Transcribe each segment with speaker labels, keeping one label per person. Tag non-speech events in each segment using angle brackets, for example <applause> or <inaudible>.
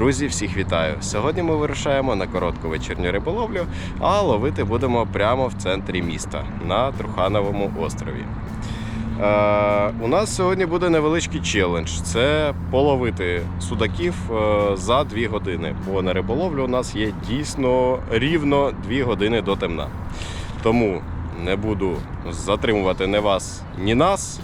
Speaker 1: Друзі, всіх вітаю! Сьогодні ми вирушаємо на коротку вечірню риболовлю, а ловити будемо прямо в центрі міста на Трухановому острові. Е, у нас сьогодні буде невеличкий челендж. Це половити судаків е, за 2 години. Бо на риболовлю у нас є дійсно рівно 2 години до темна. Тому не буду затримувати ні вас, ні нас.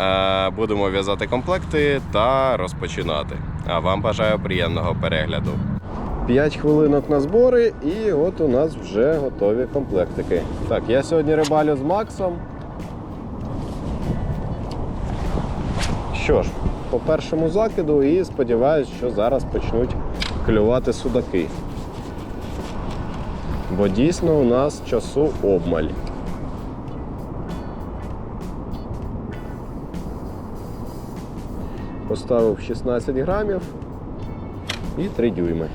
Speaker 1: Е, Будемо в'язати комплекти та розпочинати. А вам бажаю приємного перегляду. 5 хвилинок на збори, і от у нас вже готові комплектики. Так, я сьогодні рибалю з Максом. Що ж, по першому закиду і сподіваюсь, що зараз почнуть клювати судаки. Бо дійсно у нас часу обмаль. Поставив 16 грамів і 3 дюйми.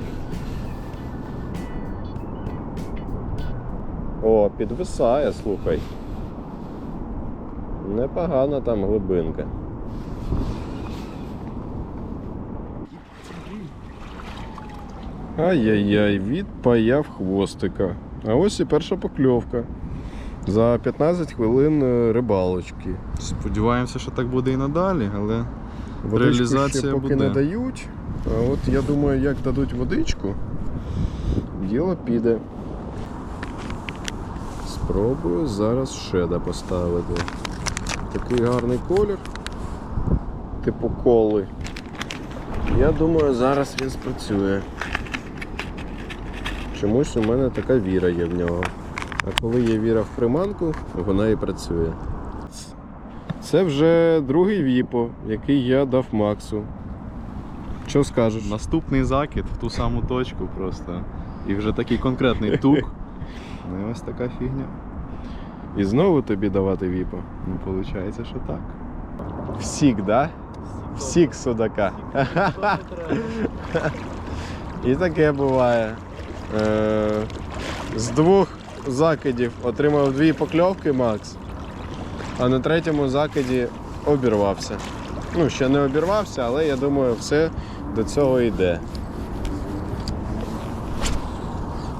Speaker 1: О, підвисає, слухай. Непогана там глибинка. Ай-яй-яй, відпаяв хвостика. А ось і перша покльовка. За 15 хвилин е, рибалочки.
Speaker 2: Сподіваємося, що так буде і надалі, але
Speaker 1: Водичку
Speaker 2: Реалізація
Speaker 1: ще поки
Speaker 2: буде.
Speaker 1: не дають. А от я думаю, як дадуть водичку, діло піде. Спробую зараз шеда поставити. Такий гарний колір, типу коли. Я думаю, зараз він спрацює. Чомусь у мене така віра є в нього. А коли є віра в приманку, вона і працює. Це вже другий віпо, який я дав Максу. Що скажеш?
Speaker 2: наступний закид в ту саму точку просто. І вже такий конкретний тук. Ну і ось така фігня.
Speaker 1: І знову тобі давати віпо.
Speaker 2: Ну, виходить, що так.
Speaker 1: Всік, да? Всік судака. І таке буває. Е, З двох закидів отримав дві покльовки Макс, а на третьому закиді обірвався. Ну, ще не обірвався, але я думаю, все до цього йде.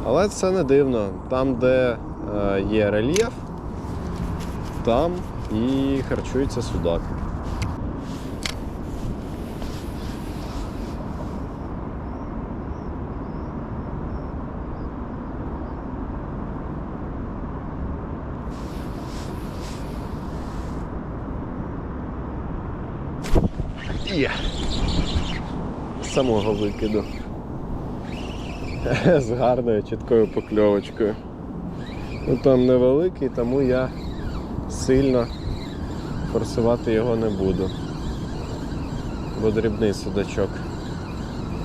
Speaker 1: Але це не дивно. Там, де е, є рельєф, там і харчується судак. Є. Самого викиду. З гарною чіткою покльовочкою. Ну там невеликий, тому я сильно форсувати його не буду. Бо дрібний судачок.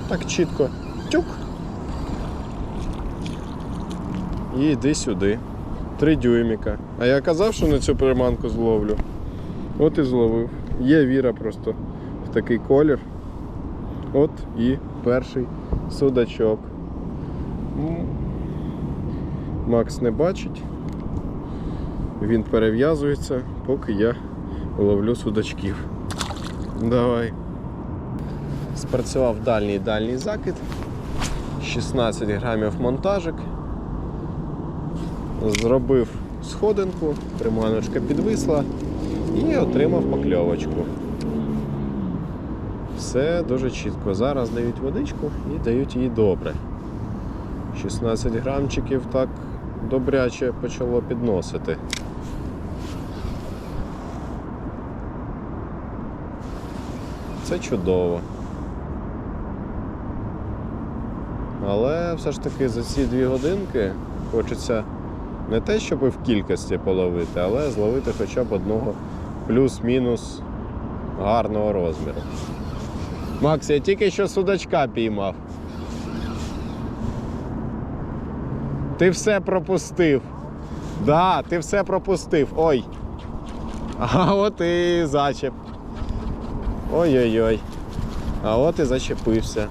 Speaker 1: Так чітко. Тюк. І йди сюди. Три дюйміка. А я казав, що на цю приманку зловлю. От і зловив. Є віра просто такий колір. От і перший судачок. Макс не бачить. Він перев'язується, поки я ловлю судачків. Давай. Спрацював дальній дальній закид. 16 грамів монтажик. Зробив сходинку, приманочка підвисла і отримав покльовочку. Все дуже чітко. Зараз дають водичку і дають її добре. 16 грамчиків так добряче почало підносити. Це чудово. Але все ж таки за ці дві годинки хочеться не те, щоб в кількості половити, але зловити хоча б одного плюс-мінус гарного розміру. Макс, я тільки що судачка піймав. Ти все пропустив. Да, ти все пропустив. Ой. А от і зачеп. Ой-ой-ой. А от і зачепився.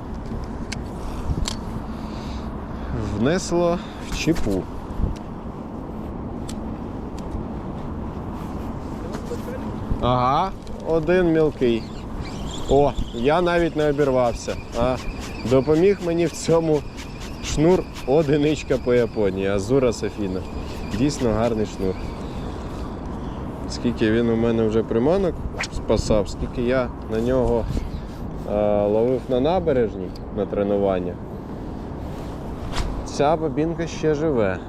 Speaker 1: Внесло в чіпу. Ага, один мілкий. О, я навіть не обірвався. А, Допоміг мені в цьому шнур одиничка по Японії, Азура Софіна. Дійсно гарний шнур. Скільки він у мене вже приманок спасав, скільки я на нього е, ловив на набережні на тренуваннях. Ця бабінка ще живе.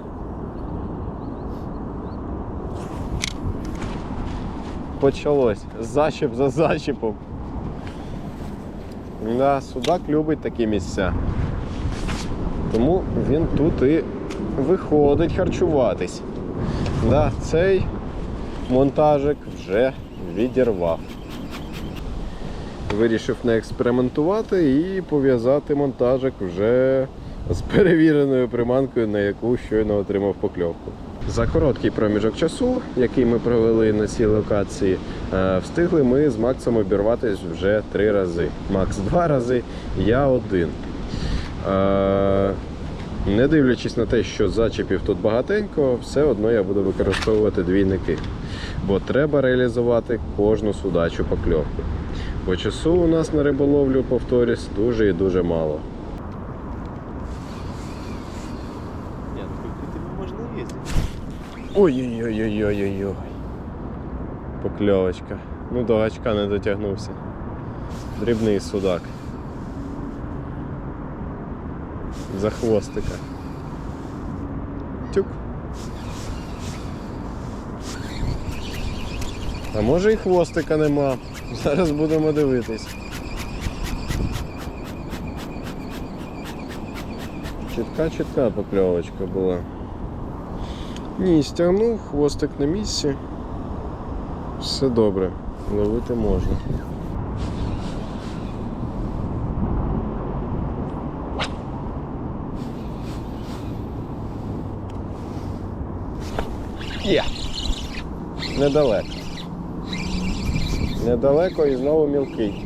Speaker 1: Почалось. Зачіп за зачіпом. Да, судак любить такі місця. Тому він тут і виходить харчуватись. Да, цей монтажик вже відірвав. Вирішив не експериментувати і пов'язати монтажик вже з перевіреною приманкою, на яку щойно отримав покльовку. За короткий проміжок часу, який ми провели на цій локації, е, встигли ми з Максом обірватися вже три рази. Макс два рази, я один. Е, Не дивлячись на те, що зачепів тут багатенько, все одно я буду використовувати двійники. Бо треба реалізувати кожну судачу покльовку. Бо часу у нас на риболовлю, повторюсь, дуже і дуже мало.
Speaker 2: Ні, ну тут можна їздити.
Speaker 1: Ой-ой-ой-ой-ой-ой. Покльовочка. Ну до гачка не дотягнувся. Дрібний судак. За хвостика. Тюк. А може і хвостика нема. Зараз будемо дивитись. Чітка чітка покльовочка була. Ні, стягнув, хвостик на місці. Все добре, ловити можна. Є. Недалеко. Недалеко і знову мілкий.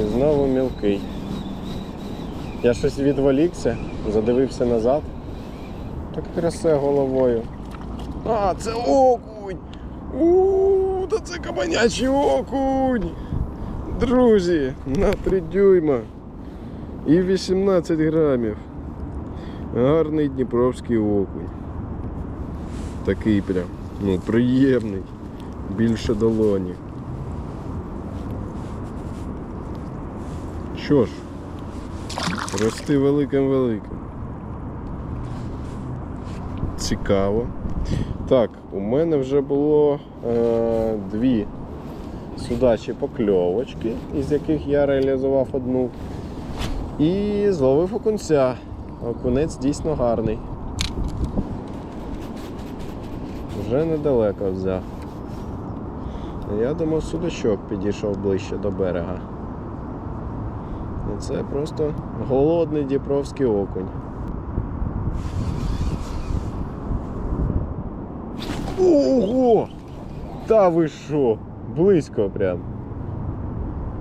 Speaker 1: І знову мілкий. Я щось відволікся, задивився назад. Так трясе головою. А, це окунь! У, та це кабанячий окунь! Друзі, на 3 дюйма і 18 грамів. Гарний дніпровський окунь. Такий прям, ну, приємний. Більше долоні. Що ж, рости великим-великим. Цікаво. Так, у мене вже було е, дві судачі покльовочки, із яких я реалізував одну. І зловив окунця. Окунець дійсно гарний. Вже недалеко взяв. Я думав, судачок підійшов ближче до берега. І це просто голодний дніпровський окунь. Ого! Та ви що? Близько прям.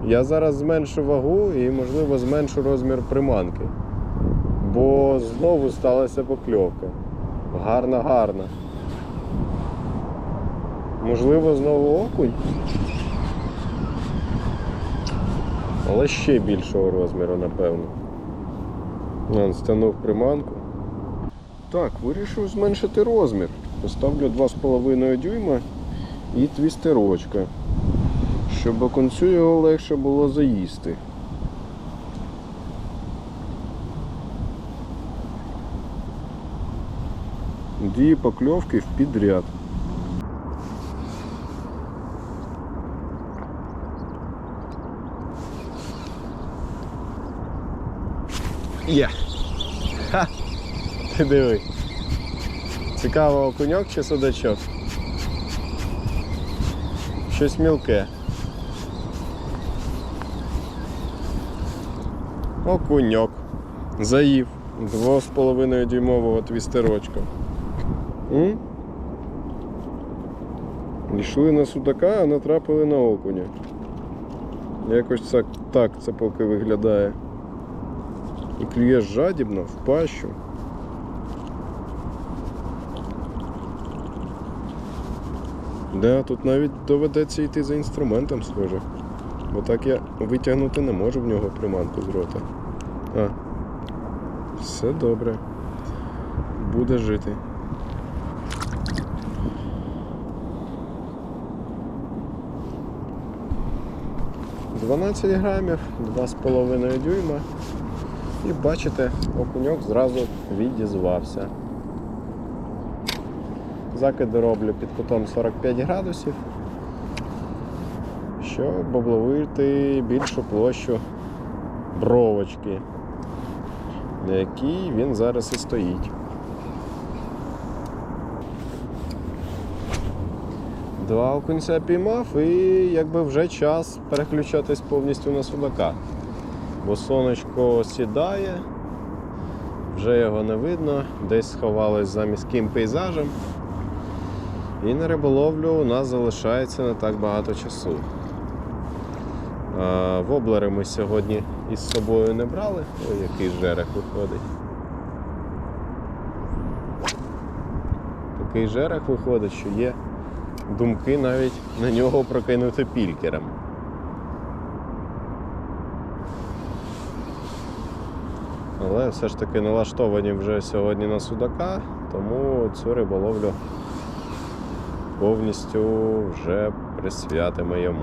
Speaker 1: Я зараз зменшу вагу і, можливо, зменшу розмір приманки. Бо знову сталася покльовка. Гарна, гарна. Можливо, знову окунь. Але ще більшого розміру, напевно. Он стягнув приманку. Так, вирішив зменшити розмір. Поставлю 2,5 дюйма і твістерочка, щоб оконцю його легше було заїсти. Дві покльовки в підряд. Є. Ха! Ти диви. Цікаво, окуньок чи судачок? Щось мілке. Окуньок. Заїв. Двох з половиною дюймового твістерочка. М? Йшли на судака, а натрапили на окуня. Якось так, так це поки виглядає. І клює жадібно в пащу. Да, тут навіть доведеться йти за інструментом, схоже. Бо так я витягнути не можу в нього приманку з рота. А. Все добре. Буде жити. Дванадцять грамів, 2,5 дюйма. І бачите, окуньок зразу відізвався. Закиди роблю під кутом 45 градусів, щоб обловити більшу площу бровочки, на якій він зараз і стоїть. Два окунця піймав і якби вже час переключатись повністю на судака. Бо сонечко сідає, вже його не видно, десь сховалось за міським пейзажем. І на риболовлю у нас залишається не так багато часу. Воблери ми сьогодні із собою не брали. Ой, який жерех виходить. Такий жерех виходить, що є думки навіть на нього прокинути пількером. Але все ж таки налаштовані вже сьогодні на судака, тому цю риболовлю повністю вже присвятимо йому.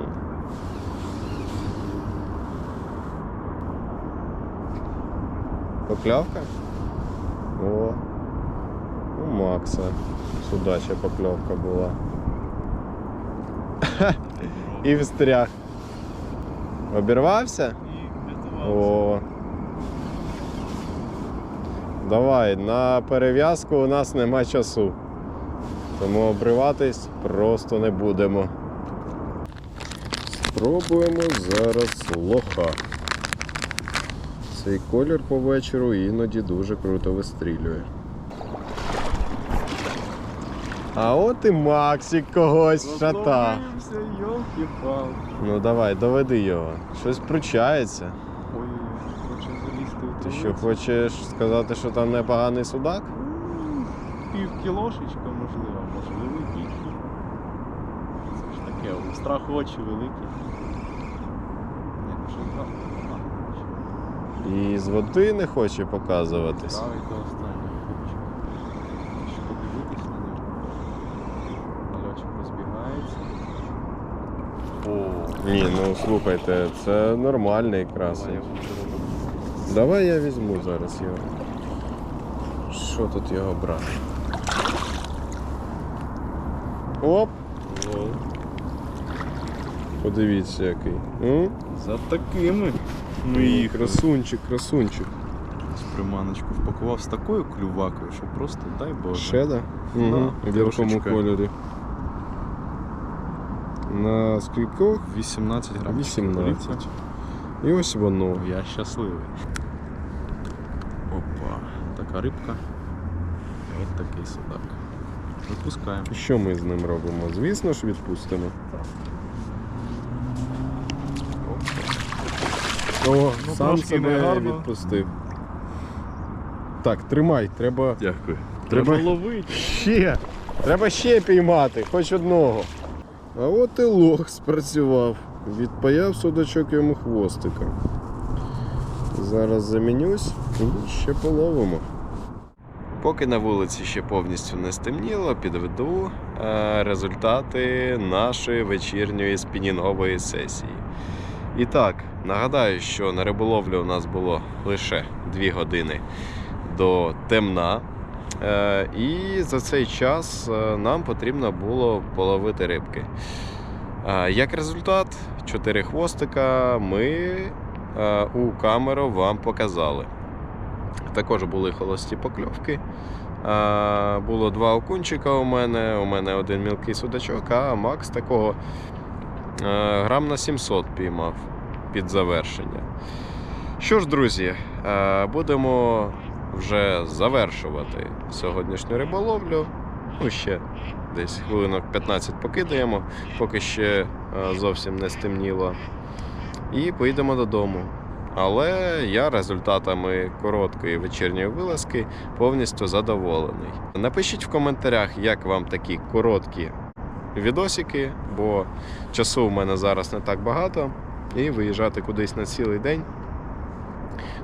Speaker 1: Покльовка? О, у Макса судача покльовка була. <laughs> І встряг. Обірвався? О. Давай, на перев'язку у нас нема часу. Тому обриватись просто не будемо. Спробуємо зараз лоха. Цей колір по вечору іноді дуже круто вистрілює. А от і Максик когось шата. Ну давай, доведи його. Щось пручається.
Speaker 2: Ой, хоче залізти в
Speaker 1: Ти що хочеш сказати, що там непоганий судак?
Speaker 2: М, Пів кілошечка, можливо, можливо, більше. Це ж таке, страх очі великі. Ні, ну що так,
Speaker 1: І з води не хоче показуватись.
Speaker 2: Ставить до останнього хочу. Щоб подивитись на нього. Мальочок розбігається. О,
Speaker 1: Ні, ну слухайте, це нормальний красень.
Speaker 2: Давай я
Speaker 1: візьму зараз його. Що тут його брати? Оп! Подивіться який. М?
Speaker 2: За такими ми
Speaker 1: Ой,
Speaker 2: їх
Speaker 1: Красунчик, красунчик.
Speaker 2: приманочку впакував з такою клювакою, що просто дай Боже.
Speaker 1: Шеда? Угу. В якому кольорі? На скількох?
Speaker 2: 18 грамів.
Speaker 1: 18. І ось воно.
Speaker 2: Я щасливий. Опа, така рибка. І от такий судак. Випускаємо.
Speaker 1: Що ми з ним робимо? Звісно ж, відпустимо. О,
Speaker 2: Ну,
Speaker 1: сам себе відпустив. Так, тримай, треба.
Speaker 2: Дякую.
Speaker 1: Треба
Speaker 2: ловити.
Speaker 1: Ще! Треба ще піймати, хоч одного. А от і лох спрацював. Відпаяв судачок йому хвостика. Зараз замінюсь і ще половимо. Поки на вулиці ще повністю не стемніло, підведу е, результати нашої вечірньої спінінгової сесії. І так, нагадаю, що на риболовлю у нас було лише 2 години до темна. Е, І за цей час е, нам потрібно було половити рибки. Як результат, 4 хвостика ми е, у камеру вам показали. Також були холості покльовки. Е, Було два окунчика у мене, у мене один мілкий судачок, а Макс такого е, грам на 700 піймав під завершення. Що ж, друзі, будемо вже завершувати сьогоднішню риболовлю. Ну, ще десь хвилинок 15 покидаємо, поки ще е, зовсім не стемніло. І поїдемо додому. Але я результатами короткої вечірньої вилазки повністю задоволений. Напишіть в коментарях, як вам такі короткі відосики, бо часу в мене зараз не так багато. і виїжджати кудись на цілий день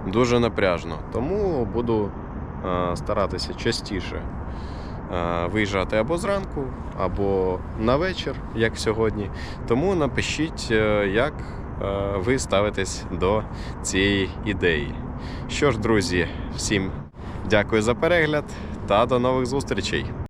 Speaker 1: дуже напряжно. Тому буду е, старатися частіше виїжджати або зранку, або на вечір, як сьогодні. Тому напишіть, е, як е, ви ставитесь до цієї ідеї. Що ж, друзі, всім дякую за перегляд та до нових зустрічей!